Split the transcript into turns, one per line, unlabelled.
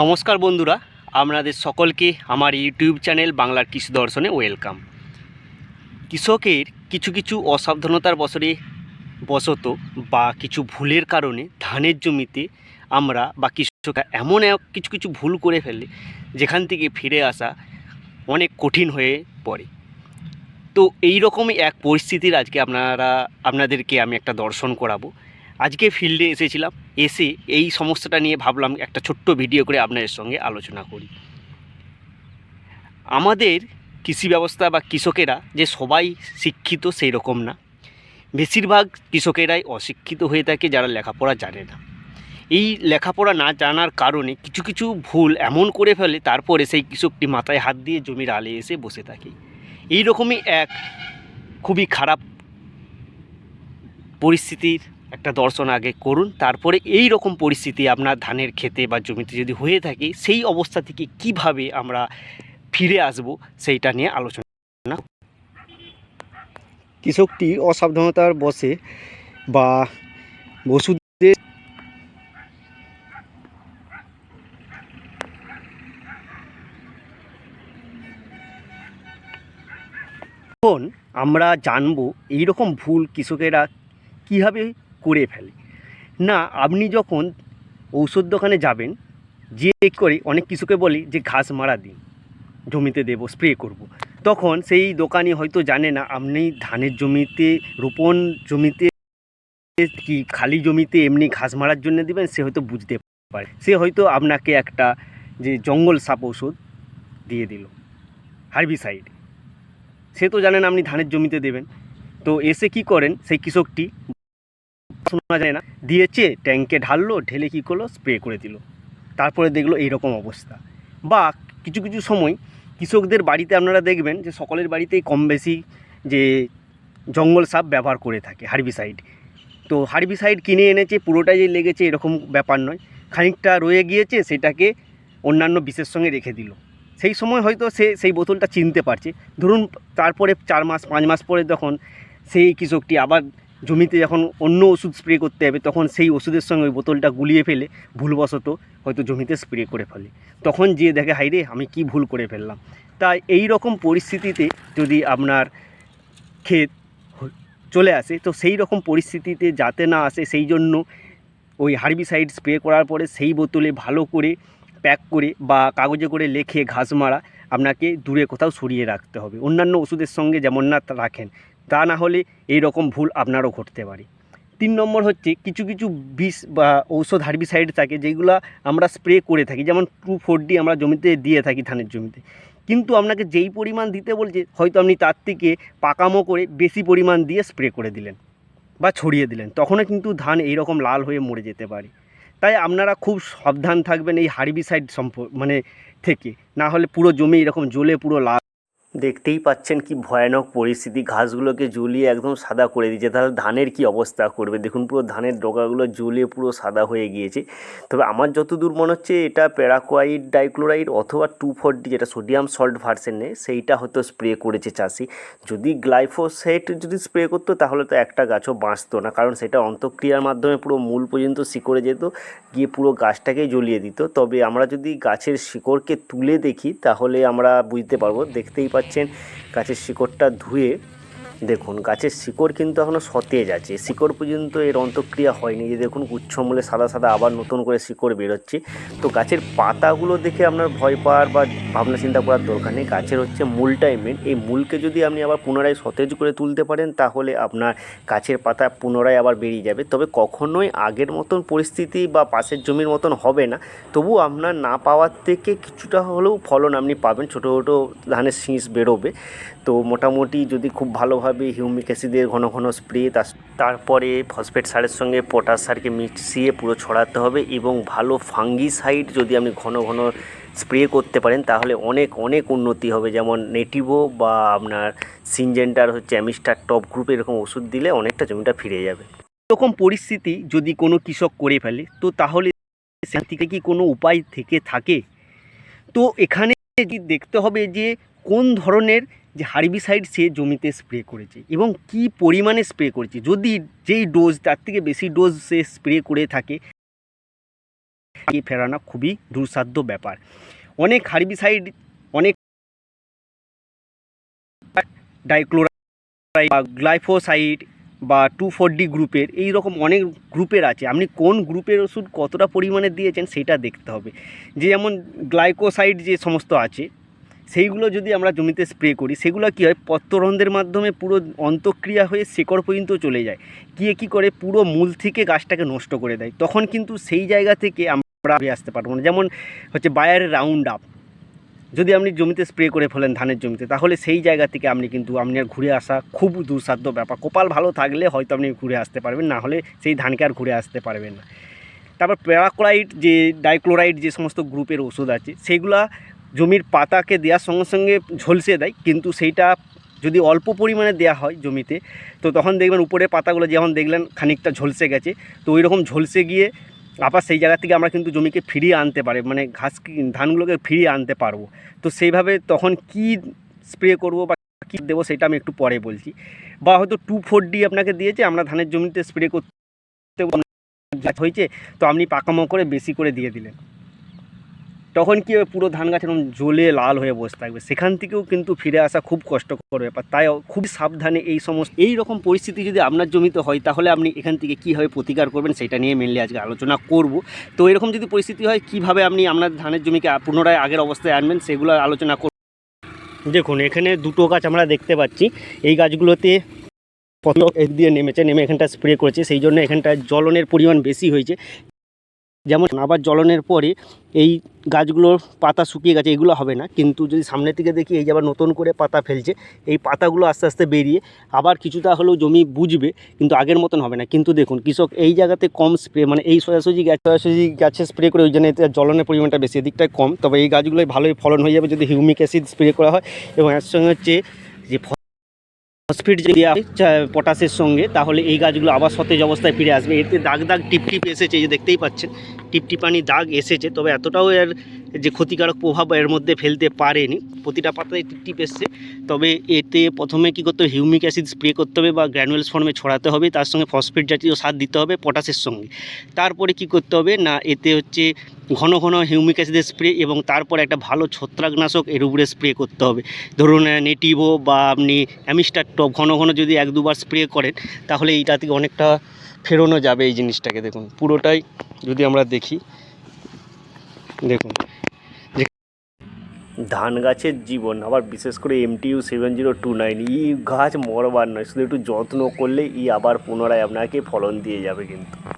নমস্কার বন্ধুরা, আপনাদের সকলকে আমার ইউটিউব চ্যানেল বাংলার কৃষি দর্শনে ওয়েলকাম। কৃষকের কিছু কিছু অসাবধানতার বছরে বশত বা কিছু ভুলের কারণে ধানের জমিতে আমরা বা কৃষকরা এমন এক কিছু কিছু ভুল করে ফেলে, যেখান থেকে ফিরে আসা অনেক কঠিন হয়ে পড়ে। তো এই রকমই এক পরিস্থিতির আজকে আপনারা, আপনাদেরকে আমি একটা দর্শন করাবো। আজকে ফিল্ডে এসেছিলাম, এসে এই সমস্যাটা নিয়ে ভাবলাম একটা ছোট্ট ভিডিও করে আপনাদের সঙ্গে আলোচনা করি। আমাদের কৃষি ব্যবস্থা বা কৃষকেরা যে সবাই শিক্ষিত সেই রকম না। বেশিরভাগ কৃষকেরাই অশিক্ষিত হয়ে থাকে, যারা লেখাপড়া জানে না। এই লেখাপড়া না জানার কারণে কিছু কিছু ভুল এমন করে ফেলে, তারপরে সেই কৃষকটি মাথায় হাত দিয়ে জমির আলে এসে বসে থাকে। এই রকমই এক খুবই খারাপ পরিস্থিতির একটা দর্শন আগে করুন, তারপরে এই রকম পরিস্থিতি আপনার ধানের ক্ষেতে বা জমিতে যদি হয়ে থাকে, সেই অবস্থা থেকে কীভাবে আমরা ফিরে আসব, সেইটা নিয়ে আলোচনা কৃষকটি অসাবধানতার বসে বা ওষুধের এখন আমরা জানব এই রকম ভুল কৃষকেরা কীভাবে করে ফেলে। না, আপনি যখন ঔষধ দোকানে যাবেন, যে করে অনেক কৃষকে বলি যে ঘাস মারা দিন, জমিতে দেব স্প্রে করব। তখন সেই দোকানি হয়তো জানে না, আপনি ধানের জমিতে, রোপণ জমিতে, কি খালি জমিতে এমনি ঘাস মারার জন্য দেবেন, সে হয়তো বুঝতে পারে। সে হয়তো আপনাকে একটা যে জঙ্গল সাপ ওষুধ দিয়ে দিল হার্বিসাইড সে তো জানেন আপনি ধানের জমিতে দেবেন। তো এসে কি করেন, সেই কৃষকটি শোনা যায় না। দিয়েছে, ট্যাঙ্কে ঢাললো, ঢেলে কী করল? স্প্রে করে দিল। তারপরে দেখল এইরকম অবস্থা। বা কিছু কিছু সময় কৃষকদের বাড়িতে আপনারা দেখবেন যে সকলের বাড়িতেই কম বেশি যে জঙ্গল সাপ ব্যবহার করে থাকে, হার্বিসাইড। তো হার্বিসাইড কিনে এনেছে, পুরোটাই যে লেগেছে এরকম ব্যাপার নয়। খানিকটা রয়ে গিয়েছে, সেটাকে অন্যান্য বিষের সঙ্গে রেখে দিল। সেই সময় হয়তো সে সেই বোতলটা চিনতে পারছে। ধরুন, তারপরে চার মাস, পাঁচ মাস পরে যখন সেই কৃষকটি আবার জমিতে যখন অন্য ওষুধ স্প্রে করতে হবে, তখন সেই ওষুধের সঙ্গে ওই বোতলটা গুলিয়ে ফেলে ভুলবশত হয়তো জমিতে স্প্রে করে ফেলে। তখন যে দেখে হাইরে আমি কি ভুল করে ফেললাম? তাই এই রকম পরিস্থিতিতে যদি আপনার ক্ষেত চলে আসে, তো সেই রকম পরিস্থিতিতে যাতে না আসে, সেই জন্য ওই হার্বিসাইড স্প্রে করার পরে সেই বোতলে ভালো করে প্যাক করে বা কাগজে করে লেখে ঘাস মারা আপনাকে দূরে কোথাও সরিয়ে রাখতে হবে। অন্যান্য ওষুধের সঙ্গে যেমন না রাখেন তা না হলে এই রকম ভুল আপনারও ঘটতে পারে। তিন নম্বর হচ্ছে কিছু কিছু বিষ বা ঔষধ হার্বিসাইড থাকে যেগুলো আমরা স্প্রে করে থাকি, যেমন টু ফোর ডি আমরা জমিতে দিয়ে থাকি ধানের জমিতে। কিন্তু আপনাকে যেই পরিমাণ দিতে বলছে, হয়তো আপনি তার থেকে পাকামো করে বেশি পরিমাণ দিয়ে স্প্রে করে দিলেন বা ছড়িয়ে দিলেন, তখনও কিন্তু ধান এইরকম লাল হয়ে মরে যেতে পারে। তাই আপনারা খুব সাবধান থাকবেন এই হার্বিসাইড সম্প মানে থেকে, না হলে পুরো জমি এরকম জ্বলে পুরো লাল দেখতেই পাচ্ছেন কি ভয়ানক পরিস্থিতি। ঘাসগুলোকে জ্বলিয়ে একদম সাদা করে দিয়েছে। তাহলে ধানের কি অবস্থা করবে? দেখুন পুরো ধানের ডগাগুলো জ্বলিয়ে পুরো সাদা হয়ে গিয়েছে। তবে আমার যতদূর মনে হচ্ছে এটা প্যারাকোয়াইড ডাইক্লোরাইড অথবা টু ফোর ডি যেটা সোডিয়াম সল্ট ভার্সেনে সেইটা হয়তো স্প্রে করেছে চাষি। যদি গ্লাইফোসেট যদি স্প্রে করতো, তাহলে তো একটা গাছও বাঁচতো না। কারণ সেটা অন্তঃক্রিয়ার মাধ্যমে পুরো মূল পর্যন্ত শিকড়ে যেত, গিয়ে পুরো গাছটাকেই জ্বলিয়ে দিত। তবে আমরা যদি গাছের শিকড়কে তুলে দেখি, তাহলে আমরা বুঝতে পারব। দেখতেই পাচ্ছেন গাছের শিকড়টা ধুয়ে দেখুন, গাছের শিকড় কিন্তু এখনও সতেজ আছে। শিকড় পর্যন্ত এর অন্তঃক্রিয়া হয়নি। যে দেখুন গুচ্ছমূলে সাদা সাদা আবার নতুন করে শিকড় বেরোচ্ছে। তো গাছের পাতাগুলো দেখে আপনার ভয় পাওয়ার বা ভাবনা চিন্তা করার দরকার নেই। গাছের হচ্ছে মূলটাই মেন এই মূলকে যদি আপনি আবার পুনরায় সতেজ করে তুলতে পারেন, তাহলে আপনার গাছের পাতা পুনরায় আবার বেরিয়ে যাবে। তবে কখনোই আগের মতন পরিস্থিতি বা পাশের জমির মতন হবে না। তবু আপনার না পাওয়ার থেকে কিছুটা হলেও ফলন আপনি পাবেন। ছোটো ছোটো ধানের শীষ বেরোবে। তো মোটামুটি যদি খুব ভালোভাবে হিউমিক অ্যাসিডের ঘন ঘন স্প্রে তারপরে ফসফেট সারের সঙ্গে পটাশ সারকে মিশিয়ে পুরো ছড়াতে হবে এবং ভালো ফাঙ্গিসাইড যদি আপনি ঘন ঘন স্প্রে করতে পারেন, তাহলে অনেক অনেক উন্নতি হবে। যেমন নেটিভো বা আপনার সিনজেন্টার হচ্ছে অ্যামিস্টার টপ গ্রুপ, এরকম ওষুধ দিলে অনেকটা জমিটা ফিরে যাবে। এরকম পরিস্থিতি যদি কোনো কৃষক করে ফেলে, তো তাহলে সেখান থেকে কি কোনো উপায় থেকে থাকে? তো এখানে দেখতে হবে যে কোন ধরনের যে হার্বিসাইড সে জমিতে স্প্রে করেছে এবং কি পরিমাণে স্প্রে করেছে। যদি যেই ডোজ, তার থেকে বেশি ডোজ সে স্প্রে করে থাকে ফেরানো খুবই দুঃসাধ্য ব্যাপার। অনেক হার্বিসাইড, অনেক ডাইক্লোরাইড বা গ্লাইফোসাইড বা টু ফোর ডি গ্রুপের, এই রকম অনেক গ্রুপের আছে। আপনি কোন গ্রুপের ওষুধ কতটা পরিমাণে দিয়েছেন সেটা দেখতে হবে। যে যেমন গ্লাইকোসাইড যে সমস্ত আছে সেইগুলো যদি আমরা জমিতে স্প্রে করি, সেগুলো কী হয়? পত্ররন্ধ্রের মাধ্যমে পুরো অন্তঃক্রিয়া হয়ে শেকড় পর্যন্ত চলে যায়। গিয়ে কী করে? পুরো মূল থেকে গাছটাকে নষ্ট করে দেয়। তখন কিন্তু সেই জায়গা থেকে আমরা আসতে পারব না। যেমন হচ্ছে বায়ার রাউন্ড আপ যদি আপনি জমিতে স্প্রে করে ফেলেন ধানের জমিতে, তাহলে সেই জায়গা থেকে আপনি কিন্তু আপনি আর ঘুরে আসা খুব দুঃসাধ্য ব্যাপার। কপাল ভালো থাকলে হয়তো আপনি ঘুরে আসতে পারবেন, না হলে সেই ধানকে আর ঘুরে আসতে পারবেন না। তারপর প্যারাক্লোরাইড যে ডাইক্লোরাইড যে সমস্ত গ্রুপের ওষুধ আছে, সেগুলা জমির পাতাকে দেওয়ার সঙ্গে সঙ্গে ঝলসে দেয়, কিন্তু সেইটা যদি অল্প পরিমাণে দেওয়া হয় জমিতে, তো তখন দেখবেন উপরে পাতাগুলো যেমন দেখলেন খানিকটা ঝলসে গেছে, তো ওই রকম ঝলসে গিয়ে আবার সেই জায়গা থেকে আমরা কিন্তু জমিকে ফিরিয়ে আনতে পারি মানে ঘাস ধানগুলোকে ফিরিয়ে আনতে পারব। তো সেইভাবে তখন কি স্প্রে করব বা কী দেবো সেটা আমি একটু পরে বলছি। বা হয়তো টু ফোর ডি আপনাকে দিয়েছে, আমরা ধানের জমিতে স্প্রে করতে হয়েছে, তো আপনি পাকামো করে বেশি করে দিয়ে দিলেন। তখন কি হবে পুরো ধান গাছ এরকম জ্বলে লাল হয়ে বসে থাকবে। সেখান থেকেও কিন্তু ফিরে আসা খুব কষ্টকর ব্যাপার। তাই খুব সাবধানে এই সমস্ত এই রকম পরিস্থিতি যদি আপনার জমিতে হয়, তাহলে আপনি এখান থেকে কীভাবে প্রতিকার করবেন সেটা নিয়ে মেনলি আজকে আলোচনা করব। তো এরকম যদি পরিস্থিতি হয়, কীভাবে আপনি আপনার ধানের জমিকে পুনরায় আগের অবস্থায় আনবেন সেগুলো আলোচনা করব দেখুন, এখানে দুটো গাছ আমরা দেখতে পাচ্ছি। এই গাছগুলোতে কত দিয়ে নেমেছে, নেমে এখানটা স্প্রে করেছে। সেই জন্য এখানটা জ্বলনের পরিমাণ বেশি হয়েছে। যেমন আবার জ্বলনের পরে এই গাছগুলোর পাতা শুকিয়ে গেছে, এগুলো হবে না। কিন্তু যদি সামনের দিকে দেখি, এই যে আবার নতুন করে পাতা ফেলছে, এই পাতাগুলো আস্তে আস্তে বেরিয়ে আবার কিছুটা হলেও জমি বুঝবে, কিন্তু আগের মতন হবে না। কিন্তু দেখুন, কৃষক এই জায়গাতে কম স্প্রে মানে এই সোজাসুজি গাছ সোজাসুজি গাছে স্প্রে করে ওই জন্য এতে জ্বলনের পরিমাণটা বেশি, এদিকটায় কম। তবে এই গাছগুলোই ভালোই ফলন হয়ে যাবে যদি হিউমিক অ্যাসিড স্প্রে করা হয় এবং এর সঙ্গে হচ্ছে যে ফসফেট যদি দেওয়া পটাশের সঙ্গে, তাহলে এই গাছগুলো আবার সতেজ অবস্থায় ফিরে আসবে। এতে দাগ দাগ টিপ টিপ এসেছে যে দেখতেই পাচ্ছেন। টিপটিপানি দাগ এসেছে, তবে এতটাও এর যে ক্ষতিকারক প্রভাব এর মধ্যে ফেলতে পারেনি। প্রতিটা পাতায় টিপ এসছে। তবে এতে প্রথমে কী করতে হবে? হিউমিক অ্যাসিড স্প্রে করতে হবে বা গ্র্যানুয়েলস ফর্মে ছড়াতে হবে। তার সঙ্গে ফসফেট জাতীয় সার দিতে হবে পটাশের সঙ্গে। তারপরে কি করতে হবে? না, এতে হচ্ছে ঘন ঘন হিউমিক অ্যাসিডের স্প্রে এবং তারপরে একটা ভালো ছত্রাকনাশক এর উপরে স্প্রে করতে হবে। ধরুন নেটিভো বা আপনি অ্যামিস্টার টপ ঘন ঘন যদি এক দুবার স্প্রে করেন, তাহলে এইটা থেকে অনেকটা ফেরোনো যাবে এই জিনিসটাকে। দেখুন, পুরোটাই যদি আমরা দেখি, দেখুন। ধান গাছের জীবন, আবার বিশেষ করে MTU seven zero two nine ই গাছ মরবার নয়, শুধু একটু যত্ন করলে ই আবার পুনরায় আপনাকে ফলন দিয়ে যাবে কিন্তু।